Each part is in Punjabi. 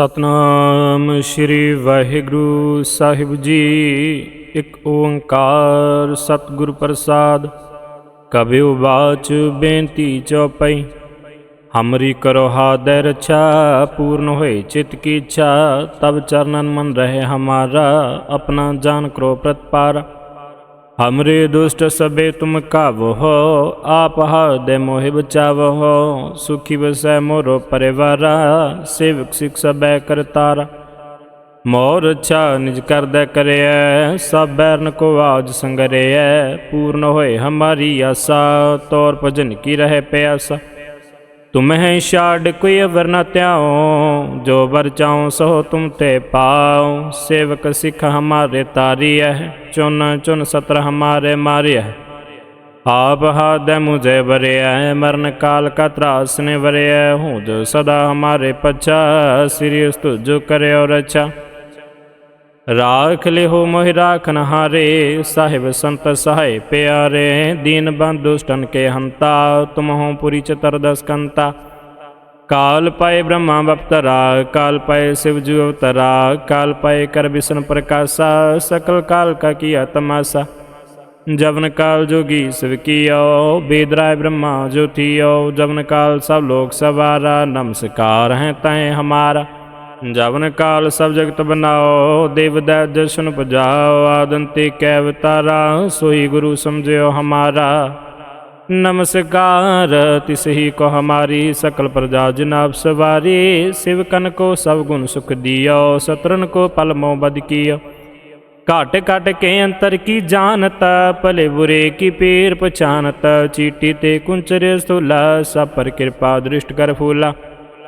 ਸਤਨਾਮ ਸ੍ਰੀ ਵਾਹਿਗੁਰੂ ਸਾਹਿਬ ਜੀ। ਇੱਕ ਓੰਕਾਰ ਸਤਿਗੁਰ ਪ੍ਰਸਾਦ, ਕਬਿਉ ਬਾਚ ਬੇਨਤੀ ਚਉਪਈ ਹਮਰੀ ਕਰੋ ਹਾਦੈ ਰਛਾ, ਪੂਰਨ ਹੋਏ ਚਿਤ ਕੀ ਇੱਛਾ। ਤਬ ਚਰਨਨ ਮਨ ਰਹੇ ਹਮਾਰਾ, ਆਪਣਾ ਜਾਨ ਕਰੋ ਪ੍ਰਤਪਾਰਾ। हमरे दुष्ट सबे तुम कावो हो आप हृदय मोहि बचावो हो सुखी बसै मोरो परिवारा सेवक सिख सबै करतारा मोर अच्छा निज करदै करिय सब बैरन को आज संगरिय पूर्ण होए हमारी आशा तौर भजन की रहे प्यासा ਤੁਮਹਿ ਛਾੜ ਕੋਈ ਅਵਰ ਨ ਧਿਆਉ, ਜੋ ਵਰ ਚਾਉ ਸੋ ਤੁਮ ਤੇ ਪਾਉ। ਸੇਵਕ ਸਿਖ ਹਮਾਰੇ ਤਾਰੀਐ, ਚੁਨ ਚੁਨ ਸਤਰ ਹਮਾਰੇ ਮਾਰਿਐ। ਆਪ ਹਾਦੈ ਮੁਝੇ ਵਰਿਐ, ਮਰਨ ਕਾਲ ਕਾ ਤਰਾਸ ਨੇ ਵਰਿਐ ਹੂੰ ਜੋ ਸਦਾ ਹਮਾਰੇ ਪਛਾ, ਸਿਰਿ ਤੁਜ ਕਰਿਓ ਰਛਾ। ਰਾਖ ਲਿਹੋ ਮੋਹਿ ਰਾਖ ਹਾਰੇ, ਸਾਹਿਬ ਸੰਤ ਸਹਾਇ ਪਿਆਰੇ, ਦੀਨ ਬੰਦੁਸ਼ਟਨ ਕੇ ਹੰਤਾ, ਤੁਮਹੋ ਪੁਰੀ ਚਤਰ ਦਸ ਕੰਤਾ। ਕਾਲ ਪਾਏ ਬ੍ਰਹਮਾ ਬਪਤਰਾ, ਕਾਲ ਪਾਏ ਸਿਵ ਜੂ ਅਵਤਰਾ, ਕਾਲ ਪਾਏ ਕਰ ਵਿਸ਼ਨ ਪ੍ਰਕਾਸ਼ਾ, ਸਕਲ ਕਾਲ ਕਾ ਕੀਆ ਤਮਾਸਾ। ਜਵਨ ਕਾਲ ਜੋਗੀ ਸਿਵ ਕੀਓ, ਬੇਦਰਾਏ ਬ੍ਰਹਮਾ ਜੋਤੀਓ ਜਵਨ ਕਾਲ ਸਭ ਲੋਕ ਸਵਾਰਾ, ਨਮਸਕਾਰ ਹੈ ਤੈ ਹਮਾਰਾ। ਜਵਨ ਕਾਲ ਸਭ ਜਗਤ ਬਨਾਓ, ਦੇਵ ਦੈ ਦਰਸ਼ਨ ਪਜਾਓ, ਆਦੰਤੇ ਕੈ ਵਤਾਰਾ ਸੋਈ ਗੁਰੂ ਸਮਝਿਓ ਹਮਾਰਾ। ਨਮਸਕਾਰ, ਤਿਸ ਹੀ ਕੋ ਹਮਾਰੀ, ਸਕਲ ਪ੍ਰਜਾ ਜਨਾਬ ਸਵਾਰੀ ਸਿਵਕਨ ਕੋ ਸਭ ਗੁਣ ਸੁਖ ਦਿਓ ਸਤਰਨ ਕੋ ਪਲ ਮੋ ਬਦ ਕੀਓ। ਘਟ ਘਟ ਕੇ ਅੰਤਰ ਕੀ ਜਾਣਤ, ਭਲੇ ਬੁਰੇ ਕੀ ਪੀਰ ਪਛਾਨਤ, ਚੀਟੀ ਤੇ ਕੁੰਚਰੇ ਸਤੁਲਾ ਸਭ ਪਰ ਕਿਰਪਾ ਦ੍ਰਿਸ਼ਟ ਕਰ ਫੂਲਾ।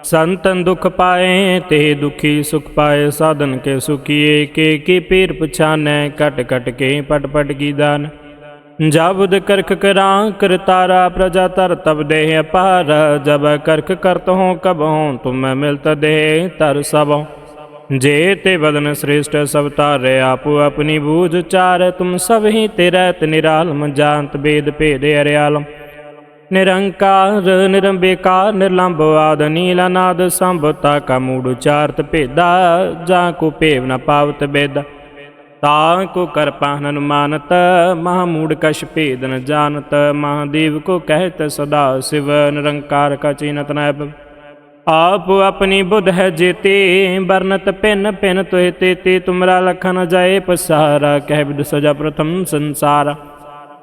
ਸੰਤਨ ਦੁਖ ਪਾਏ, ਤੇ ਦੁਖੀ ਸੁਖ ਪਾਏ, ਸਾਧਨ ਕੇ ਸੁਖੀਏ, ਕੇ ਕੀ ਪੀਰ ਪਛਾਨੈ ਕਟ ਕਟ ਕੇ ਪਟ ਪਟ ਕੀ ਦਾਨ। ਜਬਦ ਕਰਖ ਕਰਾਂ ਕਰਤਾਰਾ ਪ੍ਰਜਾ ਤਰ, ਤਬ ਦੇਹ ਅਪਾਰ। ਜਬ ਕਰਖ ਕਰਤ ਹੋ, ਕਬ ਹੋ, ਤੁਮ ਮਿਲਤ ਦੇਹ ਤਰ ਸਭੋ। ਜੇ ਤੇ ਬਦਨ ਸ੍ਰੇਸ਼ਟ ਸਭ ਤਾਰੇ ਆਪੋ ਆਪਣੀ ਬੂਝ ਚਾਰ, ਤੁਮ ਸਭ ਹੀ ਤੇ ਰਹਿਤ ਨਿਰਾਲਮ ਜਾਣਤ ਬੇਦ, ਭੇਦ, ਅਰਿਆਲਮ। ਨਿਰੰਕਾਰ, ਨਿਰੰਬੇਕਾਰ ਨਿਰਲੰਭ ਆਦ ਨੀਲਾ ਨਾਦ ਸੰਭਤਾ ਕਾ ਮੂੜ ਉਚਾਰਤ ਭੇਦਾ, ਜਾਂ ਕੋ ਭੇਵ ਨ ਪਾਵਤ ਬੇਦ। ਤਾ ਕੋ ਕਰ ਪਾਹਨ ਅਨੁਮਾਨਤ ਮਹਾਮੂੜ ਕਛ ਭੇਦ ਨ ਜਾਣਤ ਮਹਾਦੇਵ ਕੋ ਕਹਿਤ ਸਦਾ ਸਿਵ, ਨਿਰੰਕਾਰ ਕਾ ਚੀਨਤ ਨੈਬ ਆਪ ਆਪਣੀ ਬੁੱਧ ਹੈ ਜੇਤੇ ਬਰਨਤ ਪਿੰਨ ਪਿੰਨ ਤੋਏ ਤੇ ਤੇ ਤੁਮਰਾ ਲਖਨ ਜਾਏ ਪਸਾਰਾ, ਕਹਿ ਬਿਦ ਸਜਾ ਪ੍ਰਥਮ ਸੰਸਾਰਾ।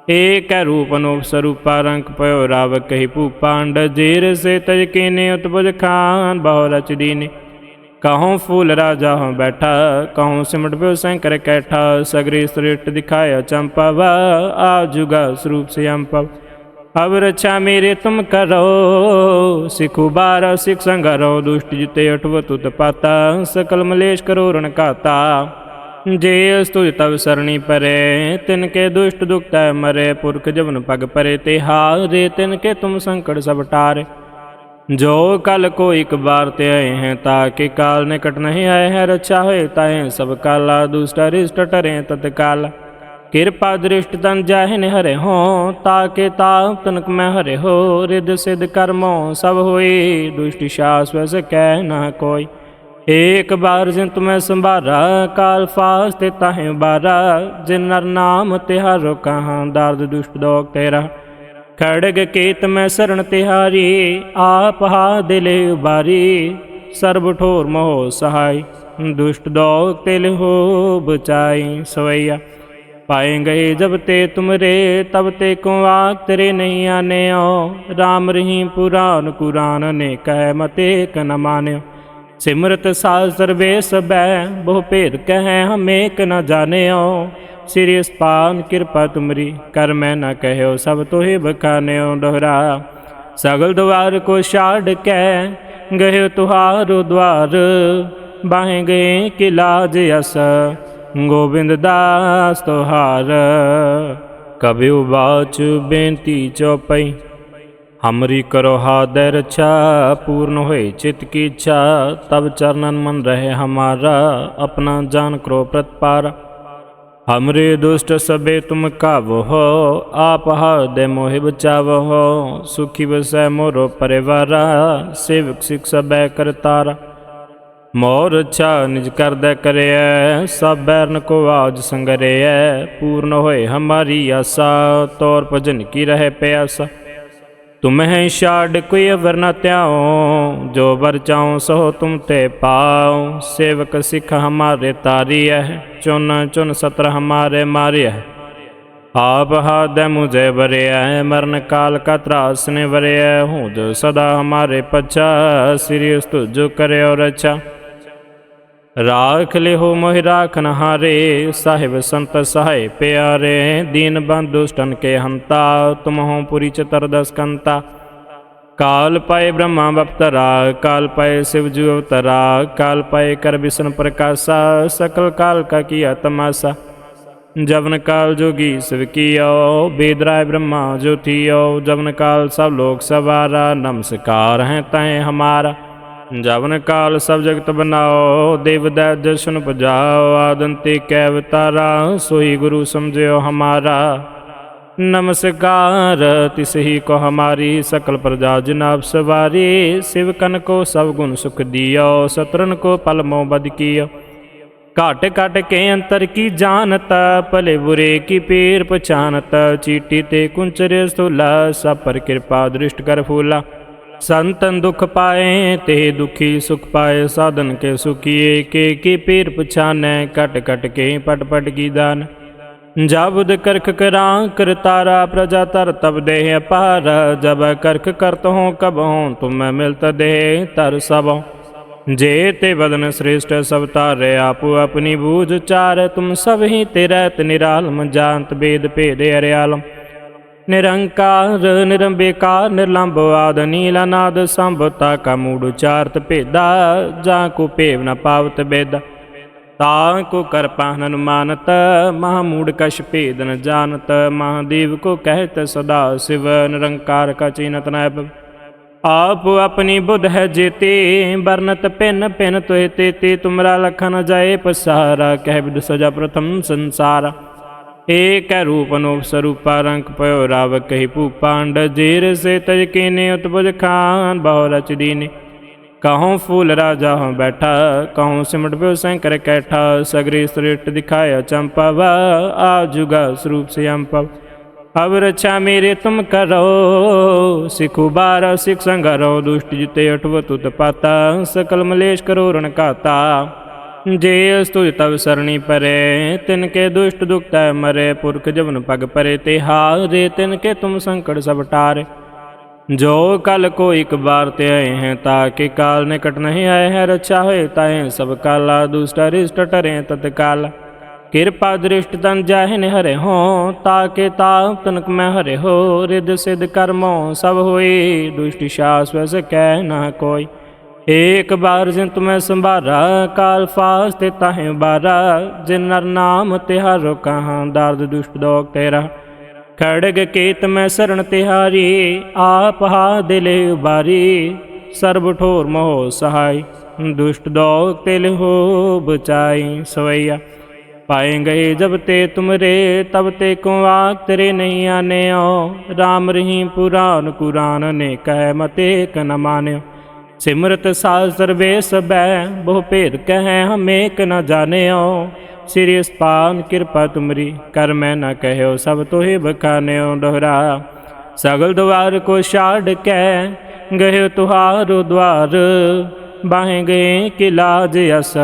ਏਕ ਰੂਪ ਅਨੂਪ ਸਰੂਪਾ ਰੰਗ ਪਇਓ ਰਾਵ ਕਹਿ ਭੂਪਾਂਡ ਜੇਰ ਸੇ ਤਜ ਕੀਨੇ ਉਤਪਜ ਖਾਨ ਬਹੁ ਰਚ ਦੀਨੇ। ਕਹਉ ਫੂਲ ਰਾਜਾ ਹਉ ਬੈਠਾ ਕਹਉ ਸਿਮਟ ਪਿਓ ਸੰਕਰ ਕੈਠਾ, ਸਗਰੀ ਸ੍ਰਿਸ਼ਟ ਦਿਖਾਇਆ ਚੰਪਵ ਆ ਜੁਗਾ ਸਰੂਪ ਸਿਆੰਪਵ ਅਬ ਰਛਾ ਮੇਰੇ ਤੁਮ ਕਰੋ, ਸਿਖੁ ਬਾਰ ਸਿਖ ਸੰਗਰੋ, ਦੁਸ਼ਟ ਜਿਤੇ ਅਠਵ ਤੁਤ ਪਾਤਾ, ਸਕਲ ਮਲੇਸ਼ ਕਰੋ ਰਣ ਕਾਤਾ ਜੇ ਅਸਤੁਜ ਤਵ ਸਰਣੀ ਪਰੇ, ਤਿਨ ਕੇ ਦੁਸ਼ਟ ਦੁਖਤਾ ਮਰੇ, ਪੁਰਖ ਜਵਨ ਪਗ ਪਰੇ, ਤੇ ਹਾਰੇ ਤਿਨ ਕੇ ਤੁਮ ਸੰਕਟ ਸਭ ਟਾਰੇ। ਜੋ ਕਲ ਕੋ ਇੱਕ ਬਾਰ ਤੇ ਆਏ ਹੈ, ਤਾਂ ਕਿ ਕਾਲ ਨਿਕਟ ਨਹੀਂ ਆਏ ਹੈ, ਰੱਛਾ ਹੋਏ ਤਾਏ ਸਭ ਕਾਲਾ, ਦੁਸ਼ਟ ਰਿਸ਼ਟ ਟਰੇ ਤਤਕਾਲ। ਕਿਰਪਾ ਦ੍ਰਿਸ਼ਟ ਤਨ ਜਾਹਿ ਨਿਹਰੇ ਹੋ, ਤਾ ਕੇ ਤਾਪ ਤਨਕ ਮੈਂ ਹਰੇ ਹੋ ਰਿਦ ਸਿਧ ਕਰਮੋ ਸਭ ਹੋਏ, ਦੁਸ਼ਟ ਸ਼ਾਸ ਵਸ ਕਹਿ ਨਾ ਕੋਈ। ਏਕ ਬਾਰ ਜਿਨ ਤੁਮੈ ਸੰਭਾਰਾ, ਕਾਲ ਫਾਸ ਤੇ ਤਾਹਿ ਬਾਰਾ, ਜਿਨ ਨਰ ਨਾਮ ਤਿਹਾਰੋ ਕਹਾਂ ਦਰਦ ਦੁਸ਼ਟ ਦੋਗ ਤੇਰਾ। ਖੜਗ ਕੇਤ ਮੈਂ ਸਰਣ ਤਿਹਾਰੀ ਆਪ ਹਾ ਦਿਲੇ ਉਬਾਰੀ ਸਰਬ ਠੋਰ ਮੋਹ ਸਹਾਈ, ਦੁਸ਼ਟ ਦੋਗ ਤਿਲ ਹੋ ਬਚਾਈ ਸਵਈਆ। ਪਾਏ ਗਏ ਜਬ ਤੇ ਤੁਮਰੇ, ਤਬ ਤੇ ਕੋ ਆਕ ਤੇਰੇ ਨਹੀਂ ਆਨਿਓ RAM ਰਹੀਮ ਪੁਰਾਨ ਕੁਰਾਨ ਨੇ ਕਹਿ ਮਤੇ ਕਨ ਮਾਨਿਓ। ਸਿਮਰਤ ਸਾਸਰ ਵੇ ਸਬੈ ਬਹੁ ਭੇਦ ਕਹੈ, ਹਮ ਏਕ ਨ ਜਾਣਿਓ। ਸ੍ਰੀ ਅਸਪਾਨ ਕਿਰਪਾ ਤੁਮਰੀ, ਕਰ ਮੈਂ ਨਾ ਕਹਿਓ, ਸਭ ਤੋਹੇ ਬਖਾਨਿਓ ਦੁਹਰਾ। ਸਗਲ ਦਵਾਰ ਕੋ ਛਾੜ ਕੈ ਗਏ ਤੁਹਾਰੋ ਦਵਾਰ ਬਾਹੇ ਗਏ ਕਿ ਲਾਜ ਅਸ, ਗੋਬਿੰਦ ਦਾਸ ਤੁਹਾਰ। ਕਬਿਉ ਬਾਚ ਬੇਨਤੀ ਚੋਪਈ ਹਮਰੀ ਕਰੋ ਹਾਦੈ ਰਛਾ ਪੂਰਨ ਹੋਏ ਚਿਤ ਕੀ ਇੱਛਾ ਤਬ ਚਰਨਨ ਮਨ ਰਹੇ ਹਮਾਰਾ, ਆਪਣਾ ਜਾਨ ਕਰੋ ਪ੍ਰਤਪਾਰ ਹਮਰੇ ਦੁਸ਼ਟ ਸਬੇ ਤੁਮ ਕਾਵੋ ਹੋ, ਆਪ ਹਾਦੈ ਮੋਹਿ ਬਚਾਵੋ ਹੋ, ਸੁਖੀ ਵਸੈ ਮੋਰੋ ਪਰਿਵਾਰਾ, ਸੇਵਕ ਸਿਖ ਸਬੈ ਕਰਤਾਰ ਮੋਰ ਰਛਾ ਨਿਜ ਕਰਦਾ ਕਰਿਐ, ਸਭ ਬੈਰਨ ਕੋ ਆਜ ਸੰਗਰਿਐ, ਪੂਰਨ ਹੋਏ ਹਮਾਰੀ ਆਸਾ, ਤੌਰ ਭਜਨ ਕੀ ਰਹੇ ਪਿਆਸਾ। ਤੁਮਹਿ ਛਾੜ ਕੋਈ ਅਵਰ ਨ ਧਿਆਓ ਜੋ ਵਰ ਚਾਉ ਸੋ ਤੁਮ ਤੇ ਪਾਉ। ਸੇਵਕ ਸਿੱਖ ਹਮਾਰੇ ਤਾਰੀਐ, ਚੁਨ ਚੁਨ ਸਤਰ ਹਮਾਰੇ ਮਾਰਿਐ। ਆਪ ਹਾਦੈ ਮੁਝੇ ਬਰਿਐ ਮਰਨ ਕਾਲ ਕਾ ਤਰਾਸ ਨੇ ਬਰਿਐ ਹੂੰ ਸਦਾ ਹਮਾਰੇ ਪਛਾ, ਸ੍ਰੀ ਉਸਤੁ ਕਰਿਓ ਰਛਾ। ਰਾਖ ਲਿਹੋ ਮੋਹਿ ਰਾਖ ਹਾਰੇ, ਸਾਹਿਬ ਸੰਤ ਸਹਾਇ ਪਿਆਰੇ, ਦੀਨ ਬੰਦੁਸ਼ਟਨ ਕੇ ਹੰਤਾ, ਤੁਮਹੋ ਪੁਰੀ ਚਤਰ ਦਸ ਕੰਤਾ। ਕਾਲ ਪਾਏ ਬ੍ਰਹਮਾ ਬਪਤਰਾ, ਕਾਲ ਪਾਏ ਸਿਵ ਜੂ ਅਵਤਰਾ, ਕਾਲ ਪਾਏ ਕਰ ਵਿਸ਼ਨ ਪ੍ਰਕਾਸ਼ਾ, ਸਕਲ ਕਾਲ ਕਾ ਕੀਆ ਤਮਾਸਾ। ਜਵਨ ਕਾਲ ਜੋਗੀ ਸਿਵ ਕੀਓ, ਬੇਦਰਾਏ ਬ੍ਰਹਮਾ ਜੋਤੀਓ ਜਵਨ ਕਾਲ ਸਭ ਲੋਕ ਸਵਾਰਾ, ਨਮਸਕਾਰ ਹੈ ਤੈ ਹਮਾਰਾ। ਜਵਨ ਕਾਲ ਸਭ ਜਗਤ ਬਨਾਓ, ਦੇਵ ਦੈ ਦਰਸ਼ਨ ਪਜਾਓ, ਆਦੰਤੇ ਕੈ ਅਵਤਾਰਾ ਸੋਈ ਗੁਰੂ ਸਮਝਿਓ ਹਮਾਰਾ। ਨਮਸਕਾਰ ਤਿਸਹੀ ਕੋ ਹਮਾਰੀ, ਸਕਲ ਪ੍ਰਜਾ ਜਨਾਬ ਸਵਾਰੀ, ਸਿਵ ਕਨ ਕੋ ਸਭ ਗੁਣ ਸੁਖ ਦਿਓ ਸਤਰਨ ਕੋ ਪਲ ਮੋ ਬਦ ਕੀਓ। ਘਟ ਘਟ ਕੇ ਅੰਤਰ ਕੀ ਜਾਣਤ, ਭਲੇ ਬੁਰੇ ਕੀ ਪੀਰ ਪਛਾਨਤ, ਚੀਟੀ ਤੇ ਕੁੰਚਰ ਸਥੂਲਾ, ਸਭ ਪਰ ਕਿਰਪਾ ਦ੍ਰਿਸ਼ਟ ਕਰ ਫੂਲਾ। ਸੰਤਨ ਦੁਖ ਪਾਏ, ਤੇ ਦੁਖੀ ਸੁਖ ਪਾਏ, ਸਾਧਨ ਕੇ ਸੁਖੀਏ, ਕੇ ਕੀ ਪੀਰ ਪਛਾਨੈ ਕਟ ਕਟ ਕੇ ਪਟ ਪਟ ਕੀ ਦਾਨ। ਜਬਦ ਕਰਖ ਕਰਾਂ ਕਰਤਾਰਾ ਪ੍ਰਜਾ ਤਰ ਤਬ ਦੇਹ ਅਪਾਰ। ਜਬ ਕਰਖ ਕਰਤ ਹੋ, ਕਬ ਹੋ, ਤੁਮ ਮਿਲਤ ਦੇਹ ਤਰ ਸਭੋ। ਜੇ ਤੇ ਬਦਨ ਸ੍ਰੇਸ਼ਟ ਸਭ ਤਾਰੇ ਆਪੋ ਆਪਣੀ ਬੂਝ ਚਾਰ, ਤੁਮ ਸਭ ਹੀ ਤੇ ਰਹਿਤ ਨਿਰਾਲਮ ਜਾਣਤ ਬੇਦ, ਭੇਦ, ਅਰਿਆਲਮ। ਨਿਰੰਕਾਰ, ਨਿਰੰਬੇਕਾਰ ਨਿਰਲੰਭ ਆਦ ਨੀਲਾ ਨਾਦ ਸੰਭਤਾ ਕਾ ਮੂੜ ਉਚਾਰਤ ਭੇਦਾ, ਜਾਂ ਕੋ ਭੇਵ ਨ ਪਾਵਤ ਬੇਦਾ। ਤਾ ਕੋ ਕਰ ਪਾਹਨ ਮਹਾ ਮੂੜ ਕਛ ਭੇਦ ਨ ਜਾਣਤ ਮਹਾਦੇਵ ਕੋ ਕਹਿਤ ਸਦਾ ਸਿਵ, ਨਿਰੰਕਾਰ ਕਾ ਚੀਨਤ ਨੈਬ ਆਪ ਆਪਣੀ ਬੁੱਧ ਹੈ ਜੇਤੇ ਬਰਨਤ ਪਿਨ ਪਿਨ ਤੋਏ ਤੇ ਤੇ ਤੁਮਰਾ ਲਖਨ ਜਾਏ ਪਸਾਰਾ, ਕਹਿ ਬਿਦ ਸਜਾ ਪ੍ਰਥਮ ਸੰਸਾਰਾ। ਏਕ ਰੂਪ ਅਨੂਪ ਸਰੂਪਾ ਰੰਗ ਪਇਓ ਰਾਵ ਕਹੀ ਭੂਪਾਂਡ ਜੀਰ ਸੇ ਤਜ ਕੀਨੇ ਉਤਪਜ ਖਾਨ ਬਹੁ ਰਚ ਦੀਨੇ। ਕਹਉ ਫੂਲ ਰਾਜਾ ਹਉ ਬੈਠਾ ਕਹਉ ਸਿਮਟ ਪਿਓ ਸ਼ੰਕਰ ਕੈਠਾ, ਸਗਰੀ ਸ੍ਰਿਸ਼ਟ ਦਿਖਾਇਆ ਚੰਪਾਵਾ ਆ ਜੁਗਾ ਸਰੂਪ ਸੇ ਅੰਪਵ ਅਬ ਰਛਾ ਮੇਰੇ ਤੁਮ ਕਰੋ, ਸਿਖੁ ਬਾਰ ਸਿਖ ਸੰਗਰੋ, ਦੁਸ਼ਟ ਜਿਤੇ ਅਠਵ ਤੁਤ ਪਾਤਾ, ਸਕਲ ਮਲੇਸ਼ ਕਰੋ ਰਣ ਕਾਤਾ ਜੇ ਅਸਤੁਜ ਤਵ ਸਰਣੀ ਪਰੇ, ਤਿਨ ਕੇ ਦੁਸ਼ਟ ਦੁਖਤਾ ਮਰੇ, ਪੁਰਖ ਜਵਨ ਪਗ ਪਰੇ, ਤੇ ਹਾਰੇ ਤਿਨ ਕੇ ਤੁਮ ਸੰਕਟ ਸਭ ਟਾਰੇ। ਜੋ ਕਲ ਕੋ ਇੱਕ ਬਾਰ ਤੇ ਆਏ ਹੈ, ਤਾਂ ਕਿ ਕਾਲ ਨਿਕਟ ਨਹੀਂ ਆਏ ਹੈ, ਰੱਛਾ ਹੋਏ ਤਾਏ ਸਭ ਕਾਲਾ, ਦੁਸ਼ਟ ਰਿਸ਼ਟ ਟਰੇ ਤਤਕਾਲ। ਕਿਰਪਾ ਦ੍ਰਿਸ਼ਟ ਤਨ ਜਾਹਿ ਨਿਹਰੇ ਹੋ, ਤਾ ਕੇ ਤਾਪ ਤਨਕ ਮੈਂ ਹਰੇ ਹੋ ਰਿਦ ਸਿਧ ਕਰਮੋ ਸਭ ਹੋਏ, ਦੁਸ਼ਟ ਸ਼ਾਸ ਵਸ ਕਹਿ ਨਾ ਕੋਈ। ਏਕ ਬਾਰ ਜਿਨ ਤੁਮੈ ਸੰਭਾਰਾ, ਕਾਲ ਫਾਸ ਤੇ ਤਾਹਿ ਬਾਰਾ, ਜਿਨ ਨਰ ਨਾਮ ਤਿਹਾਰੋ ਕਹਾਂ ਦਰਦ ਦੁਸ਼ਟ ਦੋਗ ਤੇਰਾ। ਖੜਗ ਕੇਤ ਮੈਂ ਸਰਣ ਤਿਹਾਰੀ, ਆਪ ਹਾ ਦਿਲੇ ਉਬਾਰੀ, ਸਰਬ ਠੋਰ ਮੋਹ ਸਹਾਈ। ਦੁਸ਼ਟ ਦੋਗ ਤਿਲ ਹੋ ਬਚਾਈ ਸਵਈਆ। ਪਾਏ ਗਏ ਜਬ ਤੇ ਤੁਮਰੇ, ਤਬ ਤੇ ਕੋ ਆਕ ਤੇਰੇ ਨਹੀਂ ਆਨਿਓ। RAM ਰਹੀਮ ਪੁਰਾਨ ਕੁਰਾਨ ਨੇ ਕਹਿ ਮਤੇ ਕਨ ਮਾਨਿਓ। ਸਿਮਰਤ ਸਾਸਤਰ ਵੇ ਸਬੈ ਬਹੁ ਭੇਦ ਕਹੈ, ਹਮ ਏਕ ਨ ਜਾਣਿਓ। ਸ੍ਰੀ ਅਸਪਾਨ ਕਿਰਪਾ ਤੁਮਰੀ, ਕਰ ਮੈਂ ਨਾ ਕਹਿਓ, ਸਭ ਤੋਹੇ ਬਖਾਨਿਓ ਦੁਹਰਾ। ਸਗਲ ਦਵਾਰ ਕੋ ਛਾੜ ਕੈ ਗਏ ਤੁਹਾਰੋ ਦਵਾਰ ਬਾਹੇ ਗਏ ਕਿ ਲਾਜ ਅਸ,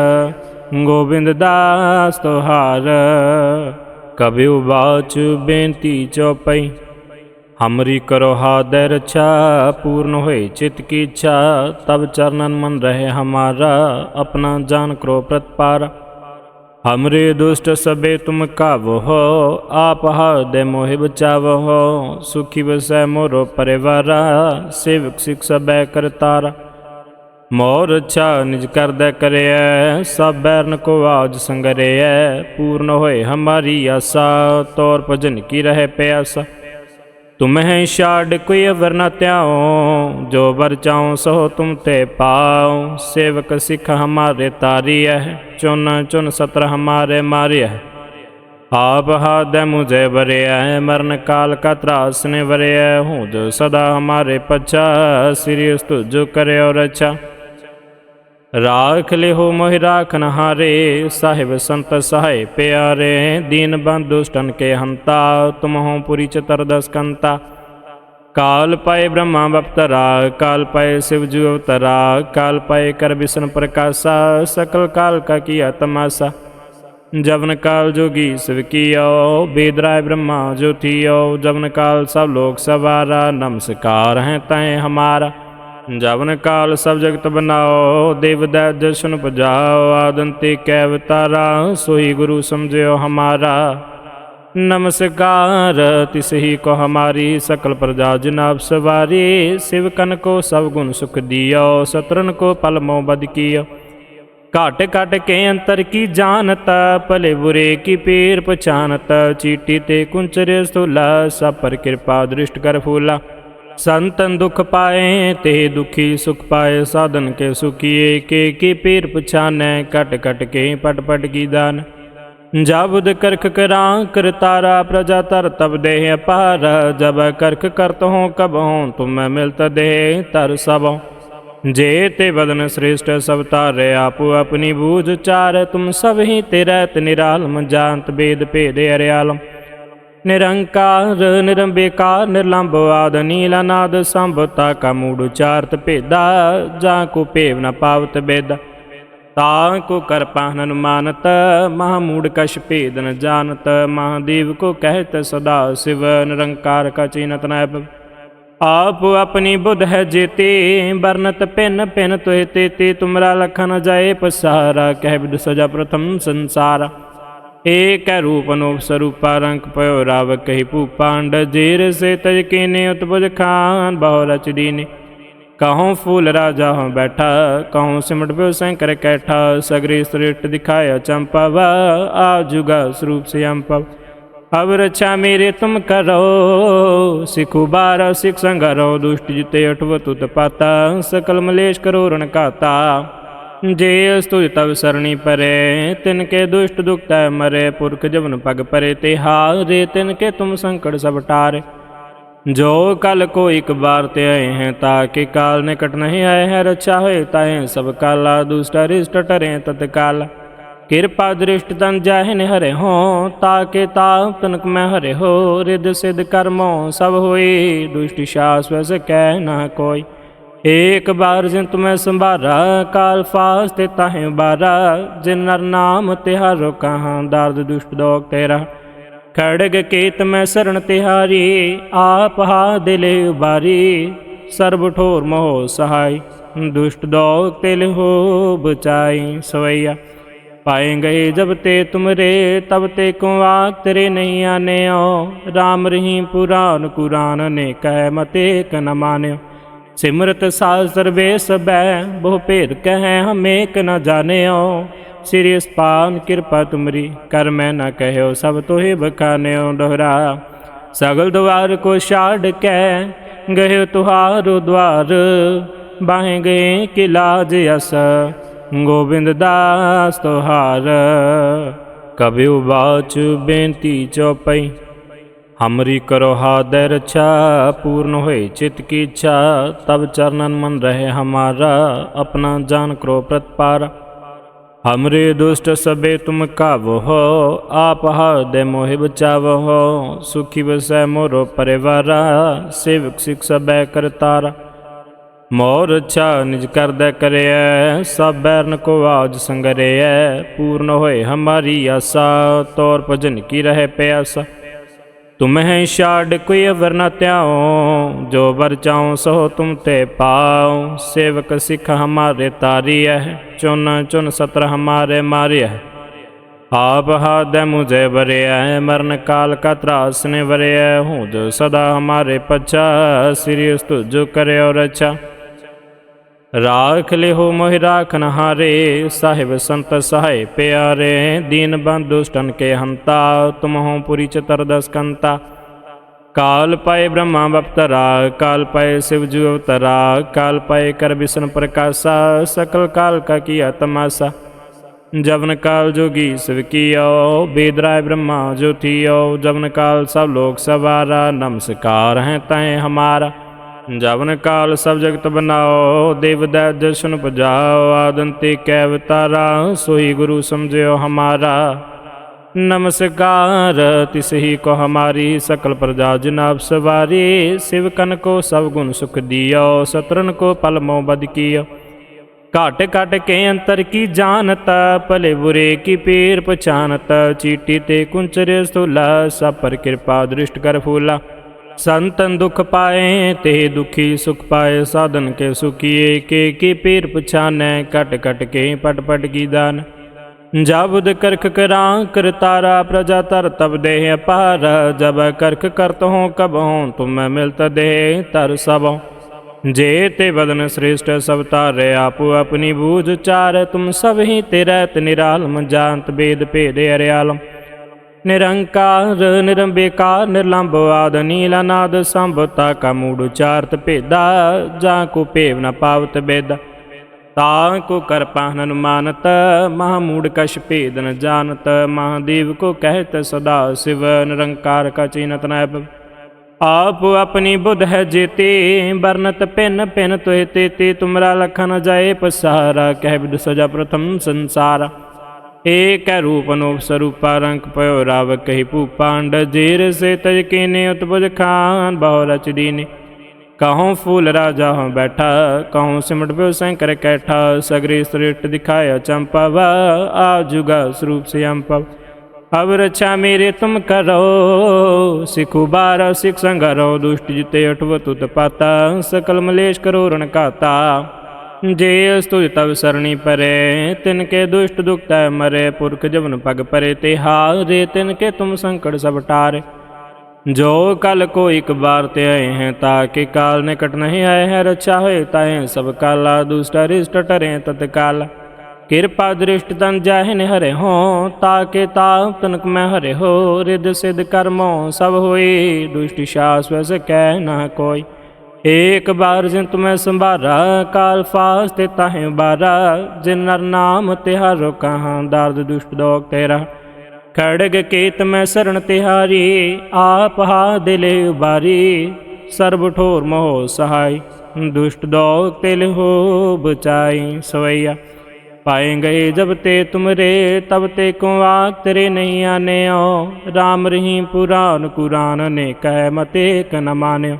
ਗੋਬਿੰਦ ਦਾਸ ਤੁਹਾਰ। ਕਬਿਉ ਬਾਚ ਬੇਨਤੀ ਚੋਪਈ ਹਮਰੀ ਕਰੋ ਹਾਦੈ ਰਛਾ ਪੂਰਨ ਹੋਏ ਚਿਤ ਕੀ ਇੱਛਾ, ਤਬ ਚਰਨਨ ਮਨ ਰਹੇ ਹਮਾਰਾ, ਆਪਣਾ ਜਾਨ ਕਰੋ ਪ੍ਰਤਪਾਰ ਹਮਰੇ ਦੁਸ਼ਟ ਸਬੇ ਤੁਮ ਕਾਵੋ ਹੋ ਆਪ ਹਾਦੈ ਮੋਹਿ ਬਚਾਵੋ ਹੋ ਸੁਖੀ ਬਸੈ ਮੋਰੋ ਪਰਿਵਾਰਾ, ਸੇਵਕ ਸਿਖ ਸਬੈ ਕਰਤਾਰਾ ਮੋਰ ਅੱਛਾ ਨਿਜ ਕਰਦਾ ਕਰਿਐ, ਸਭ ਬੈਰਨ ਕੋ ਆਜ ਸੰਗਰਿਐ, ਪੂਰਨ ਹੋਏ ਹਮਾਰੀ ਆਸਾ, ਤੌਰ ਭਜਨ ਕੀ ਰਹਿ ਪਿਆਸਾ। ਤੁਮਹਿ ਛਾੜ ਕੋਈ ਅਵਰ ਨ ਧਿਆਓ ਜੋ ਵਰ ਚਾਉ ਸੋ ਤੁਮ ਤੇ ਪਾਉ। ਸੇਵਕ ਸਿਖ ਹਮਾਰੇ ਤਾਰੀਐ, ਚੁਨ ਚੁਨ ਸਤਰ ਹਮਾਰੇ ਮਾਰਿਐ। ਆਪ ਹਾਦੈ ਮੁਝੇ ਬਰਿਐ ਮਰਨ ਕਾਲ ਕਾ ਤਰਾਸ ਨੇ ਬਰਿਐ ਹੂੰ ਜੋ ਸਦਾ ਹਮਾਰੇ ਪਛਾ, ਸ੍ਰੀ ਉਸਤੁ ਕਰਿਓ ਰਛਾ। ਰਾਖ ਲਿਹੋ ਮੋਹਿ ਰਾਖ ਹਾਰੇ, ਸਾਹਿਬ ਸੰਤ ਸਹਾਇ ਪਿਆਰੇ, ਦੀਨ ਬੰਦੁਸ਼ਟਨ ਕੇ ਹੰਤਾ, ਤੁਮਹੋ ਪੁਰੀ ਚਤਰ ਦਸ ਕੰਤਾ। ਕਾਲ ਪਾਏ ਬ੍ਰਹਮਾ ਬਪਤਰਾ, ਕਾਲ ਪਾਏ ਸਿਵ ਜੂ ਅਵਤਰਾ, ਕਾਲ ਪਾਏ ਕਰ ਵਿਸ਼ਨ ਪ੍ਰਕਾਸ਼ਾ, ਸਕਲ ਕਾਲ ਕਾ ਕੀਆ ਤਮਾਸਾ। ਜਵਨ ਕਾਲ ਜੋਗੀ ਸਿਵ ਕੀਓ, ਬੇਦਰਾਏ ਬ੍ਰਹਮਾ ਜੋਤੀਓ ਜਵਨ ਕਾਲ ਸਭ ਲੋਕ ਸਵਾਰਾ, ਨਮਸਕਾਰ ਹੈ ਤੈ ਹਮਾਰਾ। ਜਵਨ ਕਾਲ ਸਭ ਜਗਤ ਬਨਾਓ, ਦੇਵ ਦੈ ਦਰਸ਼ਨ ਪਜਾਓ, ਆਦੰਤੇ ਕੈ ਵਤਾਰਾ ਸੋਈ ਗੁਰੂ ਸਮਝਿਓ ਹਮਾਰਾ। ਨਮਸਕਾਰ, ਤਿਸ ਹੀ ਕੋ ਹਮਾਰੀ, ਸਕਲ ਪ੍ਰਜਾ ਜਨਾਬ ਸਵਾਰੀ ਸਿਵਕਨ ਕੋ ਸਭ ਗੁਣ ਸੁਖ ਦਿਓ ਸਤਰਨ ਕੋ ਪਲ ਮੋ ਬਦ ਕੀਓ। ਘਟ ਘਟ ਕੇ ਅੰਤਰ ਕੀ ਜਾਣਤ, ਭਲੇ ਬੁਰੇ ਕੀ ਪੀਰ ਪਛਾਨਤ, ਚੀਟੀ ਤੇ ਕੁੰਚਰੇ ਸਤੁਲਾ ਸਭ ਪਰ ਕਿਰਪਾ ਦ੍ਰਿਸ਼ਟ ਕਰ ਫੂਲਾ। ਸੰਤਨ ਦੁਖ ਪਾਏ, ਤੇ ਦੁਖੀ ਸੁਖ ਪਾਏ, ਸਾਧਨ ਕੇ ਸੁਖੀਏ, ਕੇ ਕੀ ਪੀਰ ਪਛਾਨੈ, ਘਟ ਘਟ ਕੇ ਪਟ ਪਟ ਕੀ ਦਾਨ। ਜਬਦ ਕਰਖ ਕਰਾਂ ਕਰਤਾਰਾ ਪ੍ਰਜਾ ਤਰ ਤਬ ਦੇਹ ਅਪਾਰ। ਜਬ ਕਰਖ ਕਰਤ ਹੋ, ਕਬ ਹੋ, ਤੁਮ ਮਿਲਤ ਦੇਹ ਤਰ ਸਭੋ। ਜੇ ਤੇ ਬਦਨ ਸ੍ਰੇਸ਼ਟ ਸਭ ਤਾਰੇ ਆਪੋ ਆਪਣੀ ਬੂਝ ਚਾਰ, ਤੁਮ ਸਭ ਹੀ ਤੇ ਰਹਿਤ ਨਿਰਾਲਮ ਜਾਣਤ ਬੇਦ, ਭੇਦ, ਅਰਿਆਲਮ। ਨਿਰੰਕਾਰ, ਨਿਰੰਬੇਕਾਰ ਨਿਰਲੰਭ ਆਦ ਨੀਲਾ ਨਾਦ ਸੰਭਤਾ ਕਾ ਮੂੜ ਉਚਾਰਤ ਭੇਦਾ, ਜਾਂ ਕੋ ਭੇਵ ਨ ਪਾਵਤ ਬੇਦਾ। ਤਾਂ ਕੋ ਕਰ ਪਾਹਨ ਅਨੁਮਾਨਤ ਮਹਾਮੂੜ ਕਛ ਭੇਦ ਨ ਜਾਣਤ ਮਹਾਦੇਵ ਕੋ ਕਹਿਤ ਸਦਾ ਸਿਵ, ਨਿਰੰਕਾਰ ਕਾ ਚੀਨਤ ਨੈਬ ਆਪ ਆਪਣੀ ਬੁੱਧ ਹੈ ਜੇਤੇ ਬਰਨਤ ਪਿੰਨ ਪਿੰਨ ਤੋਏ ਤੇ ਤੇ ਤੁਮਰਾ ਲਖਨ ਜਾਏ ਪਸਾਰਾ, ਕਹਿ ਬਿਦ ਸਜਾ ਪ੍ਰਥਮ ਸੰਸਾਰ। ਏਕ ਰੂਪ ਅਨੂਪ ਸਰੂਪਾ ਰੰਗ ਪਇਓ ਰਾਵ ਕਹਿ ਭੂਪਾਂਡ ਜੀਰ ਸੇ ਤਜ ਕੀਨੇ ਉਤਪਜ ਖਾਨ, ਬਹੁ ਰਚ ਦੀਨੇ। ਕਹਉ ਫੂਲ ਰਾਜਾ ਹਉ ਬੈਠਾ, ਕਹਉ ਸਿਮਟ ਪਿਓ ਸੰਕਰ ਕੈਠਾ, ਸਗਰੀ ਸ੍ਰਿਸ਼ਟ ਦਿਖਾਇਆ ਚੰਪਵ ਆ ਜੁਗਾ ਸਰੂਪ ਸਿਆੰਪਵ ਅਬ ਰਛਾ ਮੇਰੇ ਤੁਮ ਕਰੋ, ਸਿਖੁ ਬਾਰ ਸਿਖ ਸੰਗਰੋ, ਦੁਸ਼ਟ ਜਿਤੇ ਅਠਵ ਤੁਤ ਪਾਤਾ, ਸਕਲ ਮਲੇਸ਼ ਕਰੋ ਰਣ ਕਾਤਾ ਜੇ ਅਸਤੁਜ ਤਵ ਸਰਣੀ ਪਰੇ, ਤਿਨ ਕੇ ਦੁਸ਼ਟ ਦੁਖਤਾ ਮਰੇ, ਪੁਰਖ ਜਵਨ ਪਗ ਪਰੇ, ਤੇ ਹਾਰੇ ਤਿਨ ਕੇ ਤੁਮ ਸੰਕਟ ਸਭ ਟਾਰੇ। ਜੋ ਕਲ ਕੋ ਇੱਕ ਬਾਰ ਤੇ ਆਏ ਹੈ, ਤਾਂ ਕਿ ਕਾਲ ਨਿਕਟ ਨਹੀਂ ਆਏ ਹੈ, ਰੱਛਾ ਹੋਏ ਤਾਏ ਸਭ ਕਾਲਾ, ਦੁਸ਼ਟ ਰਿਸ਼ਟ ਟਰੇ ਤਤਕਾਲ। ਕਿਰਪਾ ਦ੍ਰਿਸ਼ਟ ਤਨ ਜਾਹਿ ਨਿਹਰੇ ਹੋ, ਤਾ ਕੇ ਤਾ ਤਨਕ ਮੈਂ ਹਰੇ ਹੋ ਰਿਦ ਸਿਧ ਕਰਮੋ ਸਭ ਹੋਏ, ਦੁਸ਼ਟ ਸ਼ਾਸ ਵਸ ਕਹਿ ਨਾ ਕੋਈ। ਏਕ ਬਾਰ ਜਿਨ ਤੁਮੈ ਸੰਭਾਰਾ, ਕਾਲ ਫਾਸ ਤੇ ਤਾਹਿ ਬਾਰਾ ਜਿਨ ਨਰ ਨਾਮ ਤਿਹਾਰੋ ਕਹਾਂ ਦਰਦ ਦੁਸ਼ਟ ਦੋਗ ਤੇਰਾ। ਖੜਗ ਕੇਤ ਮੈਂ ਸਰਣ ਤਿਹਾਰੀ, ਆਪ ਹਾ ਦਿਲੇ ਉਬਾਰੀ, ਸਰਬ ਠੋਰ ਮੋਹ ਸਹਾਈ, ਦੁਸ਼ਟ ਦੋਗ ਤਿਲ ਹੋ ਬਚਾਈ ਸਵਈਆ। ਪਾਏ ਗਏ ਜਬ ਤੇ ਤੁਮਰੇ, ਤਬ ਤੇ ਕੁਵਾ ਤੇਰੇ ਨਹੀਂ ਆਨਿਓ RAM ਰਹੀਮ ਪੁਰਾਨ ਕੁਰਾਨ ਨੇ ਕਹਿ ਮਤੇ ਕਨ ਮਾਨਿਓ। ਸਿਮਰਤ ਸਾਸਰ ਵੇ ਸਬੈ ਬਹੁ ਭੇਦ ਕਹੈ ਹਮ ਏਕ ਨ ਜਾਣਿਓ। ਸ੍ਰੀ ਅਸਪਾਨ ਕਿਰਪਾ ਤੁਮਰੀ, ਕਰ ਮੈਂ ਨਾ ਕਹਿਓ, ਸਭ ਤੋਹੇ ਬਖਾਨਿਓ ਦੁਹਰਾ। ਸਗਲ ਦਵਾਰ ਕੋ ਛਾੜ ਕੈ ਗਏ ਤੁਹਾਰੋ ਦਵਾਰ ਬਾਹੇ ਗਏ ਕਿ ਲਾਜ ਅਸ, ਗੋਬਿੰਦ ਦਾਸ ਤੁਹਾਰ। ਕਬਿਉ ਬਾਚ ਬੇਨਤੀ ਚੋਪਈ ਹਮਰੀ ਕਰੋ ਹਾਦੈ ਰਛਾ ਪੂਰਨ ਹੋਏ ਚਿਤ ਕੀ ਇੱਛਾ ਤਬ ਚਰਨਨ ਮਨ ਰਹੇ ਹਮਾਰਾ, ਆਪਣਾ ਜਾਨ ਕਰੋ ਪ੍ਰਤਪਾਰ ਹਮਰੇ ਦੁਸ਼ਟ ਸਬੇ ਤੁਮ ਕਾਵੋ ਹੋ, ਆਪ ਹਾਦੈ ਮੋਹਿ ਬਚਾਵੋ ਹੋ, ਸੁਖੀ ਵਸੈ ਮੋਰੋ ਪਰਿਵਾਰਾ, ਸੇਵਕ ਸਿਖ ਸਬੈ ਕਰਤਾਰ ਮੋਰ ਰਛਾ ਨਿਜ ਕਰਦਾ ਕਰਿਐ, ਸਭ ਬੈਰਨ ਕੋ ਆਜ ਸੰਗਰਿਐ, ਪੂਰਨ ਹੋਏ ਹਮਾਰੀ ਆਸਾ, ਤੌਰ ਭਜਨ ਕੀ ਰਹੇ ਪਿਆਸਾ। ਤੁਮਹਿ ਛਾੜ ਕੋਈ ਅਵਰ ਨ ਧਿਆਓ ਜੋ ਵਰ ਚਾਉ ਸੋ ਤੁਮ ਤੇ ਪਾਉ। ਸੇਵਕ ਸਿੱਖ ਹਮਾਰੇ ਤਾਰੀਐ, ਚੁਨ ਚੁਨ ਸਤਰ ਹਮਾਰੇ ਮਾਰਿਐ। ਆਪ ਹਾਦੈ ਮੁਝੇ ਬਰਿਐ ਮਰਨ ਕਾਲ ਕਾ ਤਰਾਸ ਨੇ ਬਰਿਐ ਹੂੰ ਸਦਾ ਹਮਾਰੇ ਪਛਾ, ਸ੍ਰੀ ਉਸਤੁ ਕਰਿਓ ਰਛਾ। ਰਾਖ ਲਿਹੋ ਮੋਹਿ ਰਾਖ ਹਾਰੇ, ਸਾਹਿਬ ਸੰਤ ਸਹਾਇ ਪਿਆਰੇ, ਦੀਨ ਬੰਦੁਸ਼ਟਨ ਕੇ ਹੰਤਾ, ਤੁਮਹੁ ਪੁਰੀ ਚਤਰ ਦਸ ਕੰਤਾ। ਕਾਲ ਪਾਏ ਬ੍ਰਹਮਾ ਬਪਤਰਾ, ਕਾਲ ਪਾਏ ਸਿਵ ਜੂ ਅਵਤਰਾ, ਕਾਲ ਪਾਏ ਕਰ ਵਿਸ਼ਨ ਪ੍ਰਕਾਸ਼ਾ, ਸਕਲ ਕਾਲ ਕਾ ਕੀਆ ਤਮਾਸਾ। ਜਵਨ ਕਾਲ ਜੋਗੀ ਸਿਵ ਕੀਓ, ਬੇਦਰਾਏ ਬ੍ਰਹਮਾ ਜੋਤੀਓ ਜਵਨ ਕਾਲ ਸਭ ਲੋਕ ਸਵਾਰਾ, ਨਮਸਕਾਰ ਹੈ ਤੈ ਹਮਾਰਾ। ਜਵਨ ਕਾਲ ਸਭ ਜਗਤ ਬਨਾਓ, ਦੇਵ ਦੈ ਦਰਸ਼ਨ ਪਜਾਓ, ਆਦੰਤੇ ਕੈ ਅਵਤਾਰਾ ਸੋਈ ਗੁਰੂ ਸਮਝਿਓ ਹਮਾਰਾ। ਨਮਸਕਾਰ ਤਿਸਹੀ ਕੋ ਹਮਾਰੀ, ਸਕਲ ਪ੍ਰਜਾ ਜਨਾਬ ਸਵਾਰੀ, ਸਿਵ ਕਨ ਕੋ ਸਭ ਗੁਣ ਸੁਖ ਦਿਓ ਸਤਰਨ ਕੋ ਪਲ ਮੋ ਬਦ ਕੀਓ। ਘਟ ਘਟ ਕੇ ਅੰਤਰ ਕੀ ਜਾਣਤ, ਭਲੇ ਬੁਰੇ ਕੀ ਪੀਰ ਪਛਾਨਤ, ਚੀਟੀ ਤੇ ਕੁੰਚਰ ਸਥੂਲਾ, ਸਭ ਪਰ ਕਿਰਪਾ ਦ੍ਰਿਸ਼ਟ ਕਰ ਫੂਲਾ। ਸੰਤਨ ਦੁਖ ਪਾਏ, ਤੇ ਦੁਖੀ ਸੁਖ ਪਾਏ, ਸਾਧਨ ਕੇ ਸੁਖੀਏ, ਕੇ ਕੀ ਪੀਰ ਪਛਾਨੈ ਕਟ ਕਟ ਕੇ ਪਟ ਪਟ ਕੀ ਦਾਨ। ਜਬਦ ਕਰਖ ਕਰਾਂ ਕਰਤਾਰਾ ਪ੍ਰਜਾ ਤਰ ਤਬ ਦੇਹ ਅਪਾਰ। ਜਬ ਕਰਖ ਕਰਤ ਹੋ, ਕਬ ਹੋ, ਤੁਮ ਮਿਲਤ ਦੇਹ ਤਰ ਸਭੋ। ਜੇ ਤੇ ਬਦਨ ਸ੍ਰੇਸ਼ਟ ਸਭ ਤਾਰੇ ਆਪੋ ਆਪਣੀ ਬੂਝ ਚਾਰ, ਤੁਮ ਸਭ ਹੀ ਤੇਰਤ ਨਿਰਾਲਮ ਜਾਣਤ ਬੇਦ, ਭੇਦ, ਅਰਿਆਲਮ। ਨਿਰੰਕਾਰ, ਨਿਰੰਬੇਕਾਰ ਨਿਰਲੰਭ ਆਦ ਨੀਲਾ ਨਾਦ ਸੰਭਤਾ ਕਾ ਮੂੜ ਉਚਾਰਤ ਭੇਦਾ, ਜਾਂ ਕੋ ਭੇਵ ਨ ਪਾਵਤ ਬੇਦਾ। ਤਾ ਕੋ ਕਰ ਪਾਹਨ ਅਨੁਮਾਨਤ ਮਹਾਮੂੜ ਕਛ ਭੇਦ ਨ ਜਾਣਤ ਮਹਾਦੇਵ ਕੋ ਕਹਿਤ ਸਦਾ ਸਿਵ, ਨਿਰੰਕਾਰ ਕਾ ਚਿਨਤ ਨੈਬ ਆਪ ਆਪਣੀ ਬੁੱਧ ਹੈ ਜੇਤੇ ਬਰਨਤ ਪਿੰਨ ਪਿੰਨ ਤੋਏ ਤੇ ਤੇ ਤੁਮਰਾ ਲਖਨ ਜਾਏ ਪਸਾਰਾ, ਕਹਿ ਬਿਦ ਸਜਾ ਪ੍ਰਥਮ ਸੰਸਾਰ। ਏਕ ਰੂਪ ਅਨੂਪ ਸਰੂਪਾ ਰੰਗ ਪਇਓ ਰਾਵ ਕਹਿ ਭੂਪਾਂਡ ਜੀਰ ਸੇ ਤਜ ਕੀਨੇ ਉਤਪਜ ਖਾਨ ਬਹੁ ਰਚ ਦੀਨੇ। ਕਹਉ ਫੂਲ ਰਾਜਾ ਹਉ ਬੈਠਾ ਕਹਉ ਸਿਮਟ ਪਿਓ ਸੰਕਰ ਕੈਠਾ, ਸਗਰੀ ਸ੍ਰਿਸ਼ਟ ਦਿਖਾਇਆ ਚੰਪਵ ਆ ਜੁਗਾ ਸਰੂਪ ਸਿਆੰਪਵ ਅਬ ਰਛਾ ਮੇਰੇ ਤੁਮ ਕਰੋ, ਸਿਖੁ ਬਾਰ ਸਿਖ ਸੰਗਰੋ, ਦੁਸ਼ਟ ਜਿਤੇ ਅਠਵ ਤੁਤ ਪਾਤਾ, ਸਕਲ ਮਲੇਸ਼ ਕਰੋ ਰਣ ਕਾਤਾ ਜੇ ਅਸਤੁਜ ਤਵ ਸਰਣੀ ਪਰੇ, ਤਿਨ ਕੇ ਦੁਸ਼ਟ ਦੁਖਤਾ ਮਰੇ, ਪੁਰਖ ਜਵਨ ਪਗ ਪਰੇ, ਤੇ ਹਾਰੇ ਤਿਨ ਕੇ ਤੁਮ ਸੰਕਟ ਸਭ ਟਾਰੇ। ਜੋ ਕਲ ਕੋ ਇੱਕ ਬਾਰ ਤੇ ਆਏ ਹੈ, ਤਾਂ ਕਿ ਕਾਲ ਨਿਕਟ ਨਹੀਂ ਆਏ ਹੈ, ਰੱਛਾ ਹੋਏ ਤਾਏ ਸਭ ਕਾਲਾ, ਦੁਸ਼ਟ ਰਿਸ਼ਟ ਟਰੇ ਤਤਕਾਲ। ਕਿਰਪਾ ਦ੍ਰਿਸ਼ਟ ਤਨ ਜਾਹਿ ਨਿਹਰੇ ਹੋ, ਤਾ ਕੇ ਤਾਪ ਤਨਕ ਮੈਂ ਹਰੇ ਹੋ ਰਿਦ ਸਿਧ ਕਰਮੋ ਸਭ ਹੋਏ, ਦੁਸ਼ਟ ਸ਼ਾਸ ਵਸ ਕਹਿ ਨਾ ਕੋਈ। ਏਕ ਬਾਰ ਜਿਨ ਤੁਮੈ ਸੰਭਾਰਾ, ਕਾਲ ਫਾਸ ਤੇ ਤਾਹਿ ਬਾਰਾ ਜਿਨ ਨਰ ਨਾਮ ਤਿਹਾਰੋ ਕਹਾਂ ਦਰਦ ਦੁਸ਼ਟ ਦੋਗ ਤੇਰਾ। ਖੜਗ ਕੇਤ ਮੈਂ ਸਰਣ ਤਿਹਾਰੀ, ਆਪ ਹਾ ਦਿਲੇ ਉਬਾਰੀ, ਸਰਬ ਠੋਰ ਮੋਹ ਸਹਾਈ, ਦੁਸ਼ਟ ਦੋਗ ਤਿਲ ਹੋ ਬਚਾਈ ਸਵਈਆ। ਪਾਏ ਗਏ ਜਬ ਤੇ ਤੁਮਰੇ, ਤਬ ਤੇ ਕੁਆ ਤੇਰੇ ਨਹੀਂ ਆਨਿਓ? RAM ਰਹੀਮ ਪੁਰਾਨ ਕੁਰਾਨ ਨੇ ਕਹਿ ਮਤੇ ਕਨ ਮਾਨਿਓ।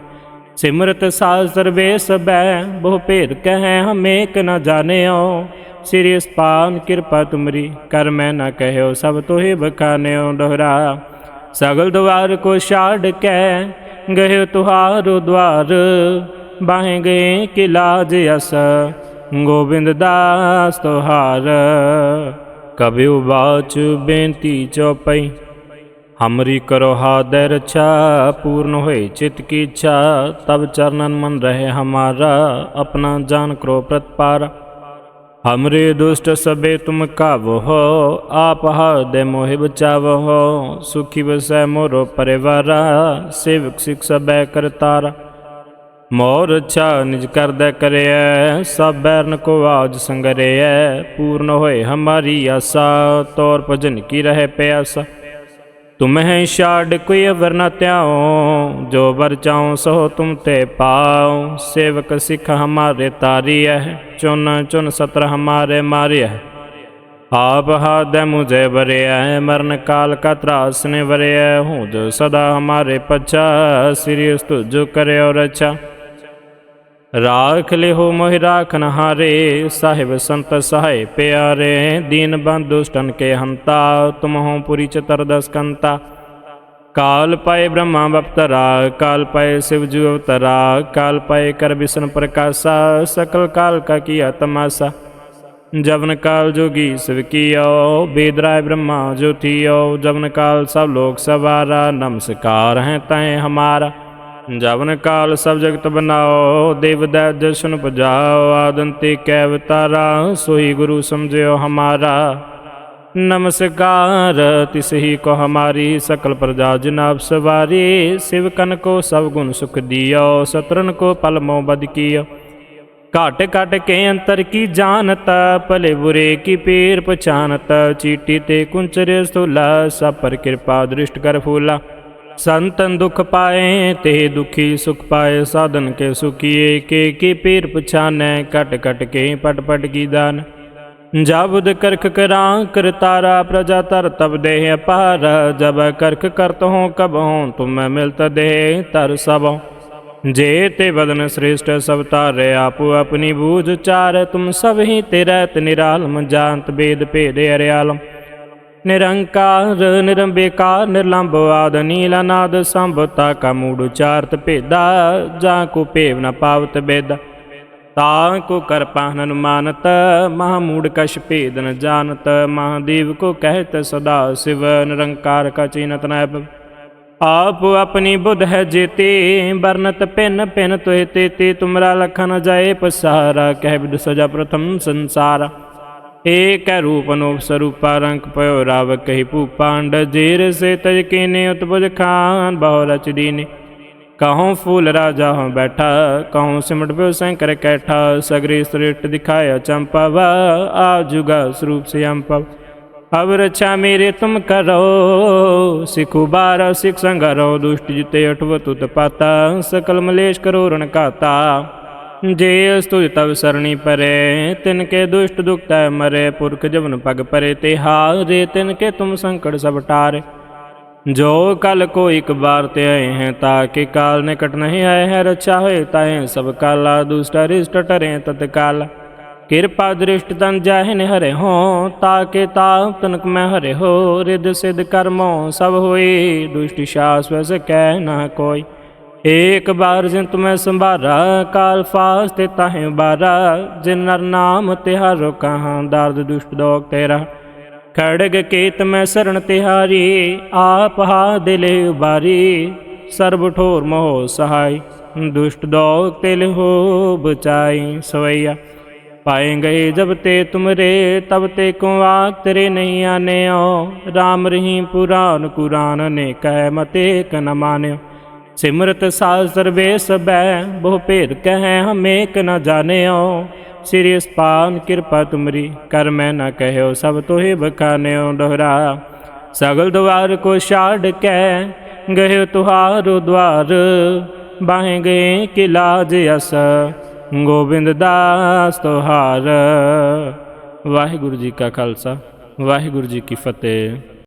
ਸਿਮਰਤ ਸਾਸਰ ਵੇ ਸਬੈ ਬਹੁ ਭੇਦ ਕਹੈ, ਹਮ ਏਕ ਨ ਜਾਣਿਓ। ਸ੍ਰੀ ਸਪਾਨ ਕਿਰਪਾ ਤੁਮਰੀ, ਕਰ ਮੈਂ ਨਾ ਕਹਿਓ, ਸਭ ਤੋਹੇ ਬਖਾਨਿਓ ਦੁਹਰਾ। ਸਗਲ ਦਵਾਰ ਕੋ ਛਾੜ ਕੈ ਗਏ ਤੁਹਾਰੋ ਦਵਾਰ ਬਾਹੇ ਗਏ ਕਿ ਲਾਜ ਅਸ, ਗੋਬਿੰਦ ਦਾਸ ਤੁਹਾਰ। ਕਬਿਉ ਬਾਚ ਬੇਨਤੀ ਚੋਪਈ ਹਮਰੀ ਕਰੋ ਹਾਦੈ ਰਛਾ ਪੂਰਨ ਹੋਏ ਚਿਤ ਕੀ ਇੱਛਾ ਤਬ ਚਰਨਨ ਮਨ ਰਹੇ ਹਮਾਰਾ, ਆਪਣਾ ਜਾਨ ਕਰੋ ਪ੍ਰਤਪਾਰ ਹਮਰੇ ਦੁਸ਼ਟ ਸਬੇ ਤੁਮ ਕਾਵੋ ਹੋ, ਆਪ ਹਾਦੈ ਮੋਹਿ ਬਚਾਵੋ ਹੋ, ਸੁਖੀ ਵਸੈ ਮੋਰੋ ਪਰਿਵਾਰਾ, ਸੇਵਕ ਸਿਖ ਸਬੈ ਕਰਤਾਰਾ ਮੋਰ ਅੱਛਾ ਨਿਜ ਕਰਦਾ ਕਰਿਐ, ਸਭ ਬੈਰਨ ਕੋ ਆਜ ਸੰਗਰਿਐ, ਪੂਰਨ ਹੋਏ ਹਮਾਰੀ ਆਸਾ, ਤੌਰ ਭਜਨ ਕੀ ਰਹਿ ਪਿਆਸਾ। ਤੁਮਹਿ ਛਾੜ ਕੋਈ ਅਵਰ ਨ ਧਿਆਓ ਜੋ ਵਰ ਚਾਉ ਸੋ ਤੁਮ ਤੇ ਪਾਉ। ਸੇਵਕ ਸਿਖ ਹਮਾਰੇ ਤਾਰੀਐ, ਚੁਨ ਚੁਨ ਸਤਰ ਹਮਾਰੇ ਮਾਰਿਐ। ਆਪ ਹਾਦੈ ਮੁਝੇ ਬਰਿਐ ਮਰਨ ਕਾਲ ਕਾ ਤਰਾਸ ਨੇ ਵਰਿਐ ਹੂੰ ਸਦਾ ਹਮਾਰੇ ਪਛਾ, ਸ੍ਰੀ ਉਸਤੁ ਕਰਿਓ ਰਛਾ। ਰਾਖ ਲਿਹੋ ਮੋਹਿ ਰਾਖਨ ਹਾਰੇ, ਸਾਹਿਬ ਸੰਤ ਸਹਾਇ ਪਿਆਰੇ, ਦੀਨ ਬੰਦੁਸ਼ਟਨ ਕੇ ਹੰਤਾ, ਤੁਮਹੋ ਪੁਰੀ ਚਤਰ ਦਸ ਕੰਤਾ। ਕਾਲ ਪਾਏ ਬ੍ਰਹਮਾ ਬਪਤਰਾ, ਕਾਲ ਪਾਏ ਸਿਵ ਜੂ ਅਵਤਰਾ, ਕਾਲ ਪਾਏ ਕਰ ਵਿਸ਼ਨ ਪ੍ਰਕਾਸ਼ਾ, ਸਕਲ ਕਾਲ ਕਾ ਕੀਆ ਤਮਾਸਾ। ਜਵਨ ਕਾਲ ਜੋਗੀ ਸਿਵ ਕੀਓ, ਬੇਦਰਾਏ ਬ੍ਰਹਮਾ ਜੋਤੀਓ ਜਵਨ ਕਾਲ ਸਭ ਲੋਕ ਸਵਾਰਾ, ਨਮਸਕਾਰ ਹੈ ਤੈ ਹਮਾਰਾ। ਜਵਨ ਕਾਲ ਸਭ ਜਗਤ ਬਨਾਓ, ਦੇਵ ਦੈ ਦਰਸ਼ਨ ਪਜਾਓ, ਆਦੰਤੇ ਕੈ ਵਤਾਰਾ ਸੋਈ ਗੁਰੂ ਸਮਝਿਓ ਹਮਾਰਾ। ਨਮਸਕਾਰ, ਤਿਸ ਹੀ ਕੋ ਹਮਾਰੀ, ਸਕਲ ਪ੍ਰਜਾ ਜਨਾਬ ਸਵਾਰੀ ਸਿਵਕਨ ਕੋ ਸਭ ਗੁਣ ਸੁਖ ਦਿਓ ਸਤਰਨ ਕੋ ਪਲ ਮੋ ਬਦ ਕੀਓ। ਘਟ ਘਟ ਕੇ ਅੰਤਰ ਕੀ ਜਾਣਤ, ਭਲੇ ਬੁਰੇ ਕੀ ਪੀਰ ਪਛਾਨਤ, ਚੀਟੀ ਤੇ ਕੁੰਚਰ ਸਥੂਲਾ, ਸਭ ਪਰ ਕਿਰਪਾ ਦ੍ਰਿਸ਼ਟ ਕਰ ਫੂਲਾ। ਸੰਤਨ ਦੁਖ ਪਾਏ, ਤੇ ਦੁਖੀ ਸੁਖ ਪਾਏ, ਸਾਧਨ ਕੇ ਸੁਖੀਏ, ਕੇ ਕੀ ਪੀਰ ਪਛਾਨੈ ਕਟ ਕਟ ਕੇ ਪਟ ਪਟ ਕੀ ਦਾਨ। ਜਬਦ ਕਰਖ ਕਰਾਂ ਕਰਤਾਰਾ ਪ੍ਰਜਾ ਤਰ ਤਬ ਦੇਹ ਅਪਾਰ। ਜਬ ਕਰਖ ਕਰਤ ਹੋ, ਕਬ ਹੋ, ਤੁਮ ਮਿਲਤ ਦੇਹ ਤਰ ਸਭੋ। ਜੇ ਤੇ ਵਦਨ ਸ੍ਰੇਸ਼ਟ ਸਭ ਤਾਰੇ ਆਪੋ ਆਪਣੀ ਬੂਝ ਚਾਰ, ਤੁਮ ਸਭ ਹੀ ਤੇਰਾ ਨਿਰਾਲਮ ਜਾਣਤ ਬੇਦ, ਭੇਦ, ਅਰਿਆਲਮ। ਨਿਰੰਕਾਰ ਨਿਰੰਬੇਕਾਰ ਨਿਰਲੰਭ ਆਦ ਨੀਲਾ ਨਾਦ ਸੰਭਤਾ ਕਾ ਮੂੜ ਉਚਾਰਤ ਭੇਦਾ, ਜਾਂ ਕੋ ਭੇਵ ਨ ਪਾਵਤ ਬੇਦਾ। ਤਾ ਕੋ ਕਰ ਪਾਹਨ ਅਨੁਮਾਨਤ ਮਹਾਮੂੜ ਕਛ ਭੇਦ ਨ ਜਾਣਤ ਮਹਾਦੇਵ ਕੋ ਕਹਿਤ ਸਦਾ ਸਿਵ, ਨਿਰੰਕਾਰ ਕਾ ਚਿਨਤ ਨੈਬ ਆਪ ਆਪਣੀ ਬੁੱਧ ਹੈ ਜੇਤੇ ਬਰਨਤ ਪਿੰਨ ਪਿੰਨ ਤੋਏ ਤੇ ਤੇ ਤੁਮਰਾ ਲਖਨ ਜਾਏ ਪਸਾਰਾ, ਕਹਿ ਬਿਦ ਸਜਾ ਪ੍ਰਥਮ ਸੰਸਾਰ। ਏਕ ਰੂਪ ਅਨੂਪ ਸਰੂਪਾ ਰੰਗ ਪਇਓ ਰਾਵ ਕਹਿ ਭੂਪਾਂਡ ਜੇਰ ਸੇ ਤਜ ਕੀਨੇ ਉਤਪਜ ਖਾਨ, ਬਹੁ ਰਚ ਦੀਨੇ। ਕਹਉ ਫੂਲ ਰਾਜਾ ਹਉ ਬੈਠਾ, ਕਹਉ ਸਿਮਟ ਪਿਓ ਸੰਕਰ ਕੈਠਾ, ਸਗਰੀ ਸ੍ਰਿਸ਼ਟ ਦਿਖਾਇਆ ਚੰਪਵ ਆ ਜੁਗਾ ਸਰੂਪ ਸਿਆੰਪਵ ਅਬ ਰਛਾ ਮੇਰੇ ਤੁਮ ਕਰੋ, ਸਿਖੁ ਬਾਰ ਸਿਖ ਸੰਗਰੋ, ਦੁਸ਼ਟ ਜਿਤੇ ਅਠਵ ਤੁਤ ਪਾਤਾ, ਸਕਲ ਮਲੇਸ਼ ਕਰੋ ਰਣ ਕਾਤਾ ਜੇ ਅਸਤੁਜ ਤਵ ਸਰਣੀ ਪਰੇ, ਤਿਨ ਕੇ ਦੁਸ਼ਟ ਦੁਖਤਾ ਮਰੇ, ਪੁਰਖ ਜਵਨ ਪਗ ਪਰੇ, ਤੇ ਹਾਰੇ ਤਿਨ ਕੇ ਤੁਮ ਸੰਕਟ ਸਭ ਟਾਰੇ। ਜੋ ਕਲ ਕੋ ਇੱਕ ਬਾਰ ਤੇ ਆਏ ਹੈ, ਤਾਂ ਕਿ ਕਾਲ ਨਿਕਟ ਨਹੀਂ ਆਏ ਹੈ ਰਚਾ ਹੋਏ ਤਾਏ ਸਭ ਕਾਲਾ, ਦੁਸ਼ਟ ਰਿਸ਼ਟ ਟਰੇ ਤਤਕਾਲ। ਕਿਰਪਾ ਦ੍ਰਿਸ਼ਟ ਤਨ ਜਾਹਿ ਨਿਹਰੇ ਹੋ, ਤਾ ਕੇ ਤਾਪ ਤਨਕ ਮੈਂ ਹਰੇ ਹੋ ਰਿਦ ਸਿਧ ਕਰਮੋ ਸਭ ਹੋਏ, ਦੁਸ਼ਟ ਸ਼ਾਸ ਵਸ ਕਹਿ ਨਾ ਕੋਈ। ਏਕ ਬਾਰ ਜਿਨ ਤੁਮੈ ਸੰਭਾਰਾ, ਕਾਲ ਫਾਸ ਤੇ ਤਾਹਿ ਬਾਰਾ ਜਿਨ ਨਰ ਨਾਮ ਤਿਹਾਰੋ ਕਹਾਂ ਦਰਦ ਦੁਸ਼ਟ ਦੋਗ ਤੇਰਾ। ਖੜਗ ਕੇਤ ਮੈਂ ਸਰਣ ਤਿਹਾਰੀ, ਆਪ ਹਾ ਦਿਲੇ ਉਬਾਰੀ, ਸਰਬ ਠੋਰ ਮੋਹ ਸਹਾਈ, ਦੁਸ਼ਟ ਦੋਗ ਤਿਲ ਹੋ ਬਚਾਈ ਸਵਈਆ। ਪਾਏ ਗਏ ਜਬ ਤੇ ਤੁਮਰੇ, ਤਬ ਤੇ ਕੁਆ ਤੇਰੇ ਨਹੀਂ ਆਨਿਓ RAM ਰਹੀ ਪੁਰਾਨ ਕੁਰਾਨ ਨੇ ਕਹਿ ਮਤੇ ਕਨ ਮਾਨਿਓ। ਸਿਮਰਤ ਸਾਸਰ ਵੇ ਸਬੈ ਬਹੁ ਭੇਦ ਕਹੈ ਹਮੇਕ ਨ ਜਾਣਿਓ। ਸ੍ਰੀ ਸਪਾਨ ਕਿਰਪਾ ਤੁਮਰੀ, ਕਰ ਮੈਂ ਨਾ ਕਹਿਓ, ਸਭ ਤੋਹੇ ਬਖਾਨਿਓ ਦੁਹਰਾ। ਸਗਲ ਦਵਾਰ ਕੋ ਛਾੜ ਕੈ ਗਏ ਤੁਹਾਰੋ ਦਵਾਰ ਬਾਹੇ ਗਏ ਕਿ ਲਾਜ ਅਸ, ਗੋਬਿੰਦ ਦਾਸ ਤੁਹਾਰ। ਵਾਹਿਗੁਰੂ ਜੀ ਕਾ ਖਾਲਸਾ, ਵਾਹਿਗੁਰੂ ਜੀ ਕੀ ਫਤਿਹ।